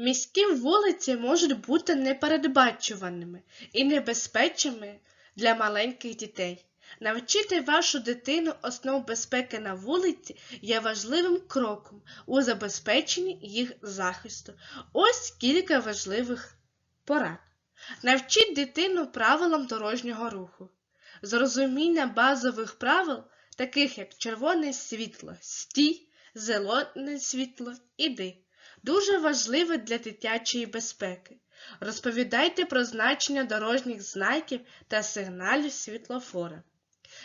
Міські вулиці можуть бути непередбачуваними і небезпечними для маленьких дітей. Навчити вашу дитину основ безпеки на вулиці є важливим кроком у забезпеченні їх захисту. Ось кілька важливих порад. Навчіть дитину правилам дорожнього руху. Зрозуміння базових правил, таких як червоне світло, стій, зелене світло, іди, дуже важливе для дитячої безпеки. Розповідайте про значення дорожніх знаків та сигналів світлофора.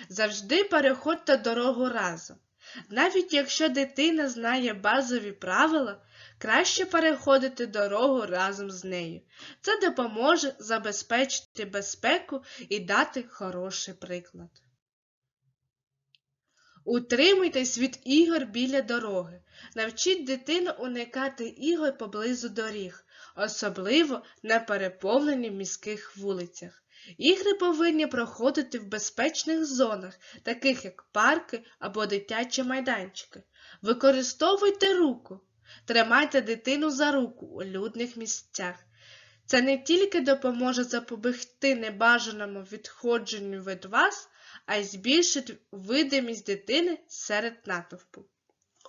Завжди переходьте дорогу разом. Навіть якщо дитина знає базові правила, краще переходити дорогу разом з нею. Це допоможе забезпечити безпеку і дати хороший приклад. Утримуйтесь від ігор біля дороги. Навчіть дитину уникати ігор поблизу доріг, особливо на переповнених міських вулицях. Ігри повинні проходити в безпечних зонах, таких як парки або дитячі майданчики. Використовуйте руку, тримайте дитину за руку у людних місцях. Це не тільки допоможе запобігти небажаному відходженню від вас, а й збільшить видимість дитини серед натовпу.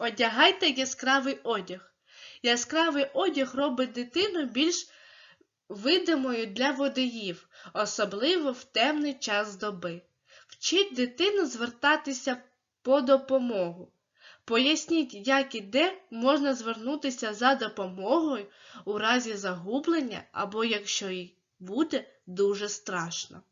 Одягайте яскравий одяг. Яскравий одяг робить дитину більш видимою для водіїв, особливо в темний час доби. Вчіть дитину звертатися по допомогу. Поясніть, як і де можна звернутися за допомогою у разі загублення або якщо їй буде дуже страшно.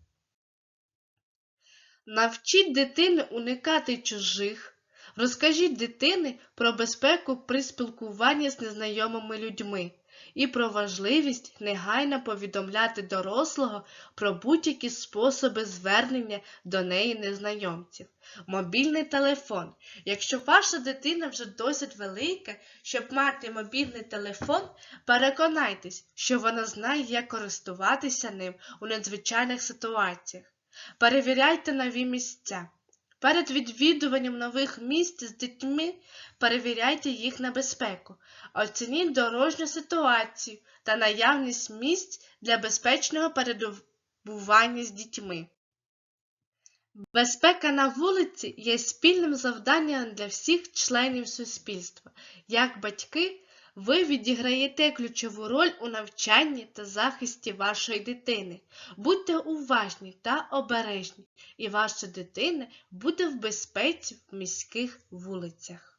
Навчіть дитину уникати чужих. Розкажіть дитині про безпеку при спілкуванні з незнайомими людьми і про важливість негайно повідомляти дорослого про будь-які способи звернення до неї незнайомців. Мобільний телефон. Якщо ваша дитина вже досить велика, щоб мати мобільний телефон, переконайтесь, що вона знає, як користуватися ним у надзвичайних ситуаціях. Перевіряйте нові місця. Перед відвідуванням нових місць з дітьми перевіряйте їх на безпеку, оцініть дорожню ситуацію та наявність місць для безпечного перебування з дітьми. Безпека на вулиці є спільним завданням для всіх членів суспільства. Як батьки, ви відіграєте ключову роль у навчанні та захисті вашої дитини. Будьте уважні та обережні, і ваша дитина буде в безпеці в міських вулицях.